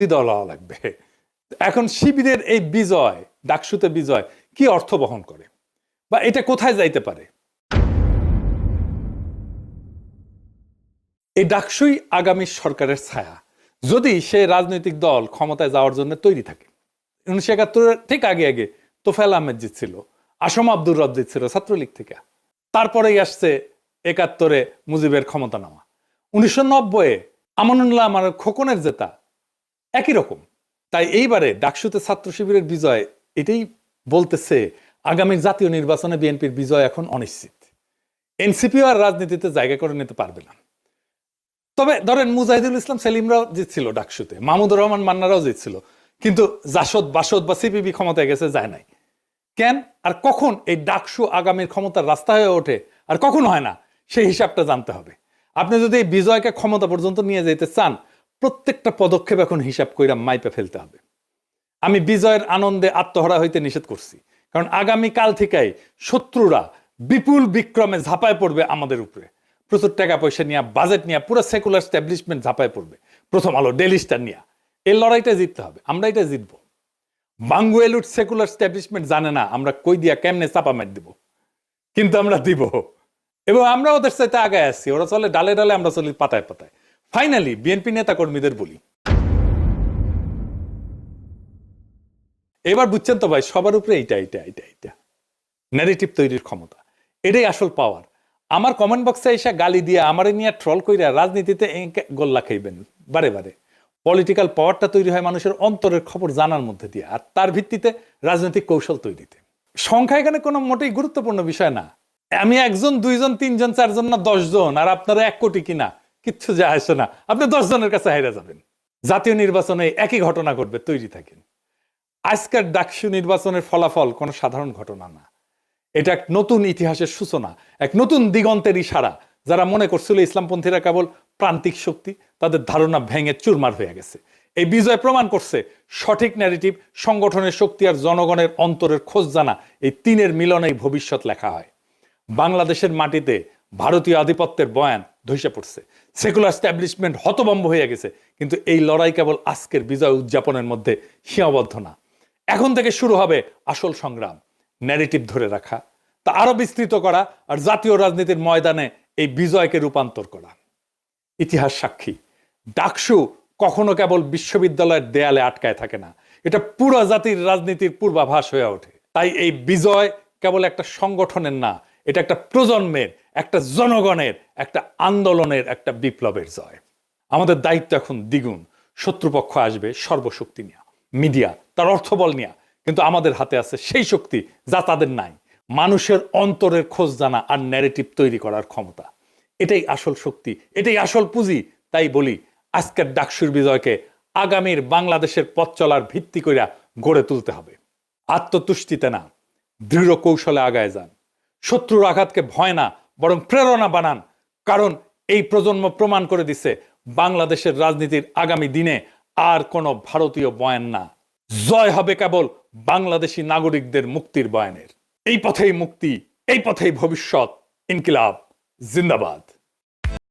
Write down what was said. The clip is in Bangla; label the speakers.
Speaker 1: দল হওয়া লাগবে। এখন শিবিরের এই বিজয়, ডাকসুতে বিজয়, কি অর্থ বহন করে? বা এটা কোথায় যাইতে পারে? এই ডাকসুই আগামী সরকারের ছায়া। যদি সে রাজনৈতিক দল ক্ষমতায় যাওয়ার জন্য তৈরি থাকে। উনিশশো একাত্তরের ঠিক আগে আগে তোফেল আহমেদ জিতছিল আসম আব্দুর রব জিতছিল ছাত্রলীগ থেকে। তারপরেই আসছে একাত্তরে মুজিবের ক্ষমতা নেওয়া উনিশশো নব্বইয়ে আমানুল্লাহ আমার খোকনের জেতা একই রকম। তাই এইবারে ডাকসুতে ছাত্র শিবিরের বিজয় এটাই বলতেছে আগামী জাতীয় নির্বাচনে বিএনপির বিজয় এখন অনিশ্চিত। এনসিপিও আর রাজনীতিতে জায়গা করে নিতে পারবে না। তবে ধরেন মুজাহিদুল ইসলাম সেলিমরাও জিতছিল ডাকসুতে, মাহমুদুর রহমান মান্নারাও জিতছিল, কিন্তু জাসদ, বাসদ বা সিপিবি ক্ষমতায় গেছে, যায় নাই। কেন? আর কখন এই ডাকসু আগামীর ক্ষমতার রাস্তা হয়ে ওঠে? আর কখন হয় না, সেই হিসাবটা জানতে হবে। আপনি যদি এই বিজয়কে ক্ষমতা পর্যন্ত নিয়ে যেতে চান প্রত্যেকটা পদক্ষেপ এখন হিসাব কইরা মাইপে ফেলতে হবে। আমি বিজয়ের আনন্দে আত্মহারা হইতে নিষেধ করছি। কারণ আগামী কাল থেকেই শত্রুরা বিপুল বিক্রমে ঝাঁপায় পড়বে আমাদের উপরে। প্রচুর টাকা পয়সা নিয়ে বাজেট নিয়ে, পুরো সেকুলার স্ট্যাবলিশমেন্ট ঝাঁপায় পড়বে। প্রথম আলো ডেলি স্টার নিয়ে। এই লড়াইটা জিততে হবে, আমরা এটা জিতবো। বাঙ্গুয়েলুট সেকুলার স্ট্যাবলিশমেন্ট জানে না, আমরা কই দিয়া কেমনে চাপা মার দিব। কিন্তু আমরা দিব। এবং আমরা ওদের সাথে আগায় আসছি ওরা চলে ডালে ডালে, আমরা চলি পাতায় পাতায়। ফাইনালি বিএনপি নেতা কর্মীদের বলি। এবার বুঝছেন তো ভাই, সবার উপরে এইটা এইটা এইটা এইটা। ন্যারেটিভ তৈরির ক্ষমতা। এটাই আসল পাওয়ার আমার কমেন্ট বক্সে এসে গালি দিয়ে আমারে নিয়ে ট্রল কইরা রাজনীতিতে গোল্লা খাইবেন। বারে বারে। পলিটিক্যাল পাওয়ারটা তৈরি হয় মানুষের অন্তরের খবর জানার মধ্যে দিয়ে, আর তার ভিত্তিতে রাজনৈতিক কৌশল তৈরিতে সংখ্যা এখানে কোনো মোটেই গুরুত্বপূর্ণ বিষয় না। আমি একজন, দুইজন, তিনজন, চারজন না দশজন, আর আপনারা এক কোটি কিনা। কিচ্ছু যায় আসে না। আপনি দশ জনের কাছে হাইরা যাবেন। জাতীয় নির্বাচনে একই ঘটনা ঘটবে, তৈরি থাকেন। আজকের ডাকসু নির্বাচনের ফলাফল কোনো সাধারণ ঘটনা না। এটা এক নতুন ইতিহাসের সূচনা, এক নতুন দিগন্তের ইশারা। যারা মনে করছিল ইসলামপন্থীরা কেবল প্রান্তিক শক্তি, তাদের ধারণা ভেঙে চুরমার হয়ে গেছে। এই বিজয় প্রমাণ করছে সঠিক ন্যারেটিভ সংগঠনের শক্তি আর জনগণের অন্তরের খোঁজ জানা। এই তিনের মিলনেই ভবিষ্যৎ লেখা হয়। বাংলাদেশের মাটিতে ভারতীয় আধিপত্যের বয়ান ধসে পড়ছে। সেকুলার স্ট্যাবলিশমেন্ট হতবম্ব হয়ে গেছে। কিন্তু এই লড়াই কেবল আজকের বিজয় উদযাপনের মধ্যে সীমাবদ্ধ না। এখন থেকে শুরু হবে আসল সংগ্রাম ন্যারেটিভ ধরে রাখা, তা আরও বিস্তৃত করা আর জাতীয় রাজনীতির ময়দানে এই বিজয়কে রূপান্তর করা। ইতিহাস সাক্ষী, ডাকসু কখনো কেবল বিশ্ববিদ্যালয়ের দেয়ালে আটকায় থাকে না। এটা পুরো জাতির রাজনীতির পূর্বাভাস হয়ে ওঠে। তাই এই বিজয় কেবল একটা সংগঠনের না, এটা একটা প্রজন্মের একটা জনগণের, একটা আন্দোলনের, একটা বিপ্লবের জয়। আমাদের দায়িত্ব এখন দ্বিগুণ। শত্রুপক্ষ আসবে, সর্বশক্তি নিয়ে। মিডিয়া, তার অর্থবল নিয়ে। কিন্তু আমাদের হাতে আছে সেই শক্তি যা তাদের নাই। মানুষের অন্তরের খোঁজ জানা আর ন্যারেটিভ তৈরি করার ক্ষমতা। এটাই আসল শক্তি, এটাই আসল পুঁজি। তাই বলি, আজকের ডাকসুর বিজয়কে আগামীর বাংলাদেশের পথ চলার ভিত্তি করিয়া গড়ে তুলতে হবে। আত্মতুষ্টিতে না, দৃঢ় কৌশলে আগায় যান। শত্রুর আঘাতকে ভয় না বরং প্রেরণা বানান। কারণ এই প্রজন্ম প্রমাণ করে দিছে, বাংলাদেশের রাজনীতির আগামী দিনে আর কোনো ভারতীয় বয়ান না। জয় হবে কেবল বাংলাদেশি নাগরিকদের মুক্তির বয়ানের। এই পথেই মুক্তি, এই পথেই ভবিষ্যৎ। ইনকিলাব, জিন্দাবাদ।